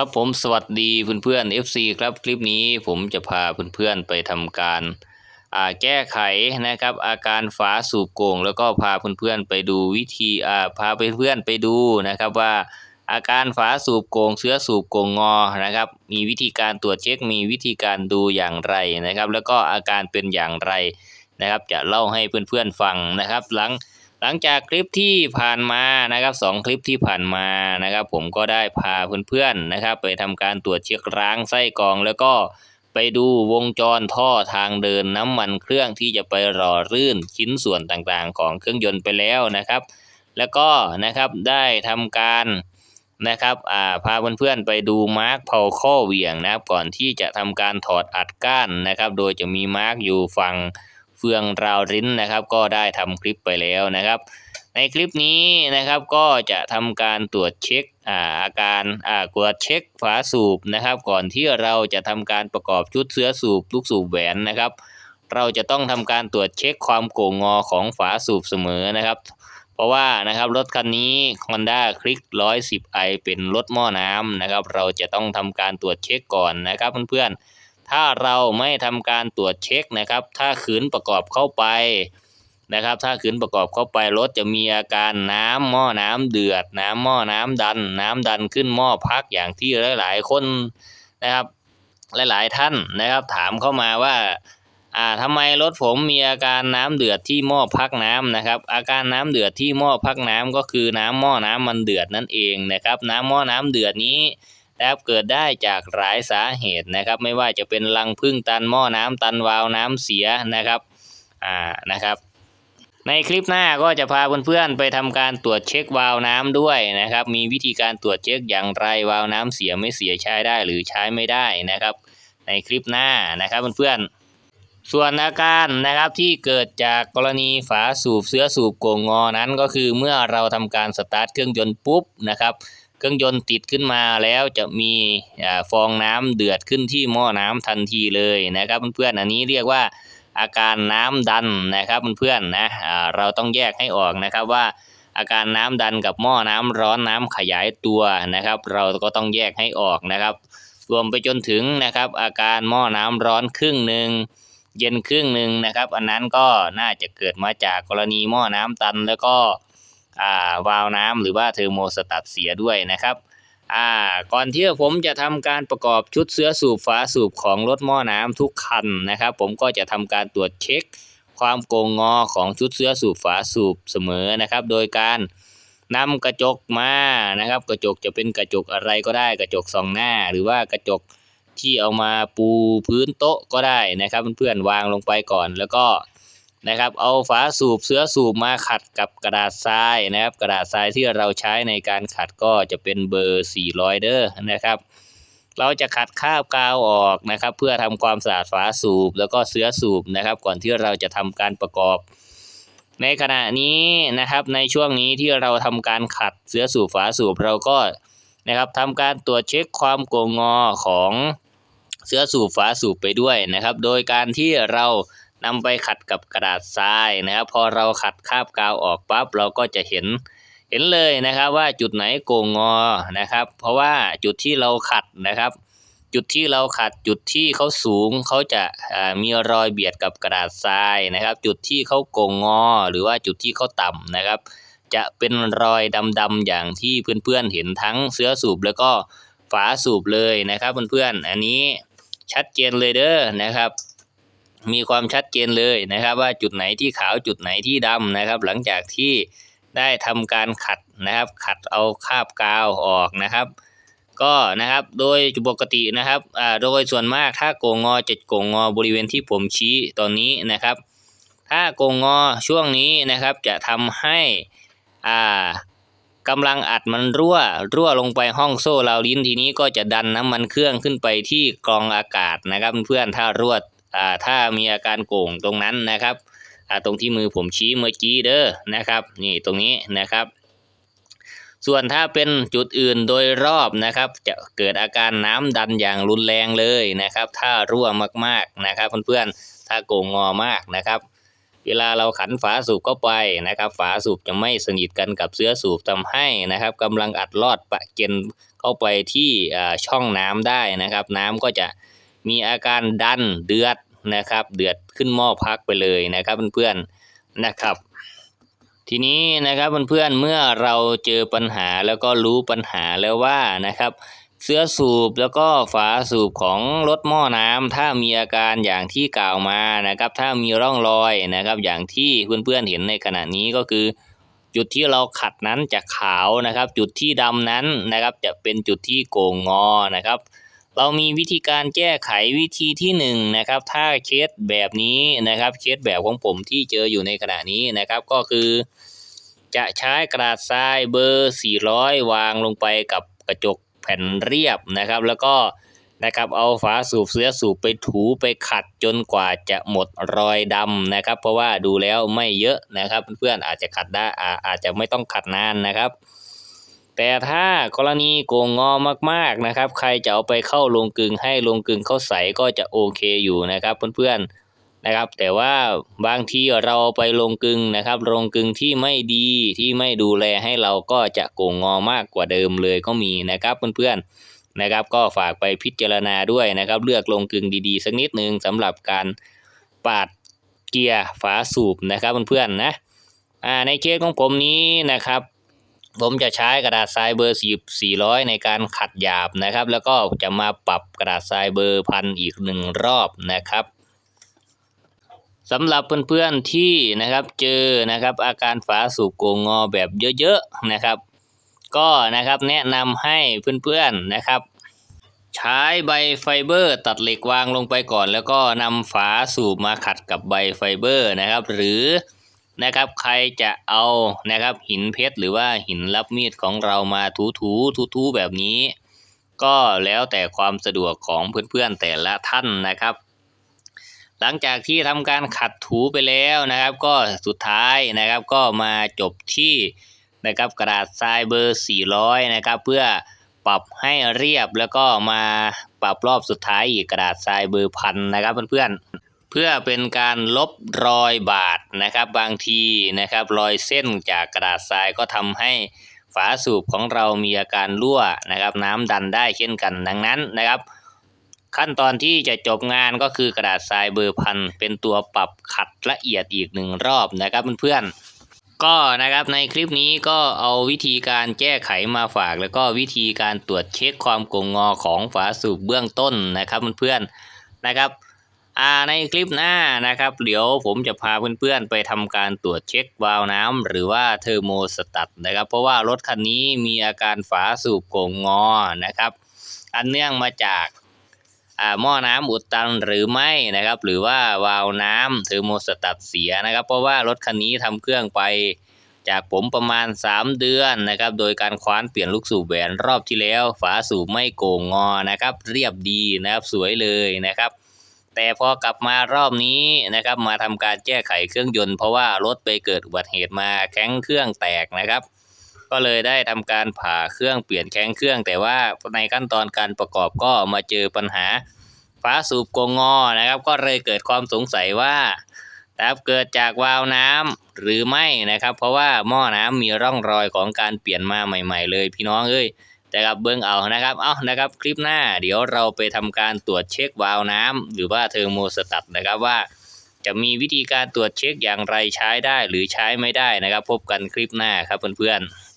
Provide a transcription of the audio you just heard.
ครับผมสวัสดีเพื่อนๆ FC ครับคลิปนี้ผมจะพาเพื่อนๆไปทำการแก้ไขนะครับ อาการฝาสูบโก่ง แล้วก็พาเพื่อนๆไปดูวิธีพาเพื่อนๆไปดูนะครับว่าอาการฝาสูบโกงเสื้อสูบโกงงอนะครับ มีวิธีการตรวจเช็ค มีวิธีการดูอย่างไรนะครับ แล้วก็อาการเป็นอย่างไรนะครับ จะเล่าให้เพื่อนๆฟังนะครับ หลัง หลังจากคลิปที่ผ่านมานะครับสองคลิปที่ผ่านมานะครับ ผมก็ได้พาเพื่อนๆนะครับ ไปทำการตรวจเช็คล้างไส้กรอง แล้วก็ไปดูวงจรท่อทางเดินน้ำมันเครื่องที่จะไปหล่อลื่นชิ้นส่วนต่างๆ ของเครื่องยนต์ไปแล้วนะครับ แล้วก็นะครับได้ทำการนะครับอ่าพาเพื่อนๆไปดูมาร์กเผาข้อเหวี่ยงนะครับ ก่อนที่จะทำการถอดอัดก้านนะครับ โดยจะมีมาร์กอยู่ฝั่ง เฟืองราวริ้นนะครับ ก็ได้ทำคลิปไปแล้วนะครับ ในคลิปนี้นะครับก็จะทำการตรวจเช็คอาอาการอ่าตรวจเช็คฝาสูบนะครับ ก่อนที่เราจะทำการประกอบชุดเสื้อสูบลูกสูบแหวนนะครับ เราจะต้องทำการตรวจเช็คความโก่งงอของฝาสูบเสมอนะครับเพราะว่านะครับรถคันนี้ Honda Click 110i เป็นรถหม้อน้ำนะครับ เราจะต้องทำการตรวจเช็คก่อนนะครับเพื่อนๆ ถ้าเราไม่ทำการตรวจเช็คนะครับ ถ้าขืนประกอบเข้าไปนะครับ ถ้าขืนประกอบเข้าไปรถจะมีอาการน้ำหม้อน้ำเดือด น้ำหม้อน้ำดัน น้ำดันขึ้นหม้อพักอย่างที่หลาย ๆ คนนะครับ หลาย ๆ ท่านนะครับ ถามเข้ามาว่าอ่าทำไมรถผมมีอาการน้ำเดือดที่หม้อพักน้ำนะครับ อาการน้ำเดือดที่หม้อพักน้ำก็คือน้ำหม้อน้ำมันเดือดนั่นเองนะครับ น้ำหม้อน้ำเดือดนี้ นะครับเกิดได้จากหลายสาเหตุนะครับ ไม่ว่าจะเป็นรังพึ่งตันหม้อน้ำตันวาล์วน้ำเสียนะครับอ่านะครับ ในคลิปหน้าก็จะพาเพื่อนๆไปทำการตรวจเช็ควาล์วน้ำด้วยนะครับ มีวิธีการตรวจเช็คอย่างไรวาล์วน้ำเสียไม่เสียใช้ได้หรือใช้ไม่ได้นะครับ ในคลิปหน้านะครับเพื่อนๆส่วนอาการนะครับที่เกิดจากกรณีฝาสูบเสื้อสูบโกงงอนั้นก็คือเมื่อเราทำการสตาร์ทเครื่องยนต์ปุ๊บนะครับ เครื่องยนต์ติดขึ้นมาแล้วจะมีฟองน้ำเดือดขึ้นที่หม้อน้ำทันทีเลยนะครับเพื่อนๆอันนี้เรียกว่าอาการน้ำดันนะครับเพื่อนๆนะเราต้องแยกให้ออกนะครับว่าอาการน้ำดันกับหม้อน้ำร้อนน้ำขยายตัวนะครับ เราก็ต้องแยกให้ออกนะครับ รวมไปจนถึงนะครับ อาการหม้อน้ำร้อนครึ่งหนึ่งเย็นครึ่งหนึ่งนะครับ อันนั้นก็น่าจะเกิดมาจากกรณีหม้อน้ำตันแล้วก็ อ่าวาล์วน้ำหรือว่าเทอร์โมสตัตเสียด้วยนะครับอ่าก่อนที่ผมจะทำการประกอบชุดเสื้อสูบฝาสูบของรถหม้อน้ำทุกคันนะครับ ผมก็จะทำการตรวจเช็ค ความโกงงอของชุดเสื้อสูบฝาสูบเสมอนะครับ โดยการนำกระจกมานะครับ กระจกจะเป็นกระจกอะไรก็ได้กระจกส่องหน้า หรือว่ากระจกที่เอามาปูพื้นโต๊ะก็ได้นะครับ เพื่อนๆวางลงไปก่อนแล้วก็ นะครับ เอาฝาสูบเสื้อสูบมาขัดกับกระดาษทรายนะครับ กระดาษทรายที่เราใช้ในการขัดก็จะเป็นเบอร์ 400 เด้อนะครับ เราจะขัดคราบกาวออกนะครับ เพื่อทำความสะอาดฝาสูบแล้วก็เสื้อสูบนะครับ ก่อนที่เราจะทำการประกอบ ในขณะนี้นะครับในช่วงนี้ที่เราทำการขัดเสื้อสูบฝาสูบเราก็นะครับทำการตรวจเช็คความโกงงอของเสื้อสูบฝาสูบไปด้วยนะครับ โดยการที่เรา นำไปขัดกับกระดาษทรายนะครับ พอเราขัดคาบกาวออกปั๊บเราก็จะเห็นเห็นเลยนะครับว่าจุดไหนโกงงอนะครับ เพราะว่าจุดที่เราขัดนะครับ จุดที่เราขัดจุดที่เขาสูงเขาจะมีรอยเบียดกับกระดาษทรายนะครับ จุดที่เขาโกงงอ หรือว่าจุดที่เขาต่ำนะครับ จะเป็นรอยดำๆอย่างที่เพื่อนๆเห็นทั้งเสื้อสูบแล้วก็ฝาสูบเลยนะครับเพื่อนๆอันนี้ชัดเจนเลยเด้อนะครับ มีความชัดเจนเลยนะครับ ว่าจุดไหนที่ขาวจุดไหนที่ดำนะครับ หลังจากที่ได้ทำการขัดนะครับ ขัดเอาคราบกาวออกนะครับ ก็นะครับโดยปกตินะครับโดยส่วนมากถ้าโกงงอจะโกงงอบริเวณที่ผมชี้ตอนนี้นะครับ ถ้าโกงงอช่วงนี้นะครับจะทำให้อ่ากำลังอัดมันรั่ว รั่วลงไปห้องโซ่เราลิ้นทีนี้ก็จะดันน้ำมันเครื่องขึ้นไปที่กรองอากาศนะครับ เพื่อนถ้ารั่ว อ่าถ้ามีอาการโก่งตรงนั้นนะครับอ่าตรงที่มือผมชี้เมื่อกี้เด้อนะครับ นี่ตรงนี้นะครับ ส่วนถ้าเป็นจุดอื่นโดยรอบนะครับ จะเกิดอาการน้ำดันอย่างรุนแรงเลยนะครับ ถ้ารั่วมากๆนะครับ เพื่อนๆถ้าโก่งงอมากนะครับเวลาเราขันฝาสูบเข้าไปนะครับ ฝาสูบจะไม่สนิทกันกับเสื้อสูบทำให้นะครับกำลังอัดลอดปะเกนเข้าไปที่อ่าช่องน้ำได้นะครับ น้ำก็จะ มีอาการดันเดือดนะครับ เดือดขึ้นหม้อพักไปเลยนะครับเพื่อนๆนะครับ ทีนี้นะครับเพื่อนๆเมื่อเราเจอปัญหาแล้วก็รู้ปัญหาแล้วว่านะครับเสื้อสูบแล้วก็ฝาสูบของรถหม้อน้ำถ้ามีอาการอย่างที่กล่าวมานะครับ ถ้ามีร่องรอยนะครับ อย่างที่เพื่อนๆเห็นในขณะนี้ก็คือ จุดที่เราขัดนั้นจะขาวนะครับ จุดที่ดำนั้นนะครับ จะเป็นจุดที่โก่งงอนะครับ เรามีวิธีการแก้ไขวิธีที่หนึ่งนะครับถ้าเคสแบบนี้นะครับเคสแบบของผมที่เจออยู่ในขณะนี้นะครับก็คือ จะใช้กระดาษทรายเบอร์ 400 วางลงไปกับกระจกแผ่นเรียบนะครับ แล้วก็นะครับเอาฝาสูบเสื้อสูบไปถูไปขัดจนกว่าจะหมดรอยดำนะครับ เพราะว่าดูแล้วไม่เยอะนะครับ เพื่อนๆอาจจะขัดได้อาอาจจะไม่ต้องขัดนานนะครับ แต่ถ้ากรณีโกงงอมากๆนะครับ ใครจะเอาไปเข้าลงกึงให้ลงกึงเข้าใสก็จะโอเคอยู่นะครับเพื่อนๆนะครับ แต่ว่าบางทีเราไปลงกึงนะครับลงกึงที่ไม่ดีที่ไม่ดูแลให้เราก็จะโกงงอมากกว่าเดิมเลยก็มีนะครับเพื่อนๆนะครับ ก็ฝากไปพิจารณาด้วยนะครับ เลือกลงกึงดีๆ สักนิดนึงสำหรับการปาดเกียร์ฝาสูบนะครับเพื่อนๆนะอ่าในเคสของผมนี้นะครับ ผมจะใช้กระดาษทรายเบอร์4 400 ในการขัดหยาบนะครับ แล้วก็จะมาปรับกระดาษทรายเบอร์พันอีกหนึ่งรอบนะครับสำหรับเพื่อนๆที่นะครับเจอนะครับอาการฝาสูบโกงงอแบบเยอะๆนะครับ ก็นะครับแนะนำให้เพื่อนๆนะครับ ใช้ใบไฟเบอร์ตัดเหล็กวางลงไปก่อน แล้วก็นำฝาสูบมาขัดกับใบไฟเบอร์นะครับ หรือ นะครับ ใครจะเอานะครับ หินเพชรหรือว่าหินรับมีดของเรามาถูถูถูถูๆแบบนี้ ก็แล้วแต่ความสะดวกของเพื่อนๆแต่ละท่านนะครับ หลังจากที่ทำการขัดถูไปแล้วนะครับ ก็สุดท้ายนะครับก็มาจบที่นะครับกระดาษทรายเบอร์ 400 นะครับ เพื่อปรับให้เรียบแล้วก็มาปรับรอบสุดท้ายอีกกระดาษทรายเบอร์พันนะครับเพื่อนๆ เพื่อเป็นการลบรอยบาดนะครับ บางทีนะครับ รอยเส้นจากกระดาษทรายก็ทำให้ฝาสูบของเรามีอาการรั่วนะครับ น้ำดันได้เช่นกันดังนั้นนะครับ ขั้นตอนที่จะจบงานก็คือกระดาษทรายเบอร์พันเป็นตัวปรับขัดละเอียดอีกหนึ่งรอบนะครับเพื่อนๆก็นะครับในคลิปนี้ก็เอาวิธีการแก้ไขมาฝาก แล้วก็วิธีการตรวจเช็คความโกงงอของฝาสูบเบื้องต้นนะครับเพื่อนๆนะครับ อ่าในคลิปหน้านะครับ เดี๋ยวผมจะพาเพื่อนๆไปทำการตรวจเช็ควาล์วน้ำหรือว่าเทอร์โมสตัตนะครับ เพราะว่ารถคันนี้มีอาการฝาสูบโก่งงอนะครับ อันเนื่องมาจากอ่าหม้อน้ำอุดตันหรือไม่นะครับ หรือว่าวาล์วน้ำเทอร์โมสตัตเสียนะครับ เพราะว่ารถคันนี้ทำเครื่องไปจากผมประมาณ 3 เดือนนะครับ โดยการคว้านเปลี่ยนลูกสูบแหวนรอบที่แล้ว ฝาสูบไม่โก่งงอนะครับ เรียบดีนะครับสวยเลยนะครับ แต่พอกลับมารอบนี้นะครับ มาทำการแก้ไขเครื่องยนต์เพราะว่ารถไปเกิดอุบัติเหตุมาแข้งเครื่องแตกนะครับ ก็เลยได้ทำการผ่าเครื่องเปลี่ยนแข้งเครื่อง แต่ว่าในขั้นตอนการประกอบก็มาเจอปัญหาฝาสูบโกงงอนะครับ ก็เลยเกิดความสงสัยว่าครับเกิดจากวาล์วน้ำหรือไม่นะครับ เพราะว่าหม้อน้ำมีร่องรอยของการเปลี่ยนมาใหม่ ๆ เลย พี่น้องเอ้ย แต่กับเบิ้งเอานะครับ เอานะครับ คลิปหน้าเดี๋ยวเราไปทำการตรวจเช็ควาล์วน้ำหรือว่าเทอร์โมสตัตนะครับว่า จะมีวิธีการตรวจเช็คอย่างไรใช้ได้หรือใช้ไม่ได้นะครับ พบกันคลิปหน้าครับเพื่อนๆ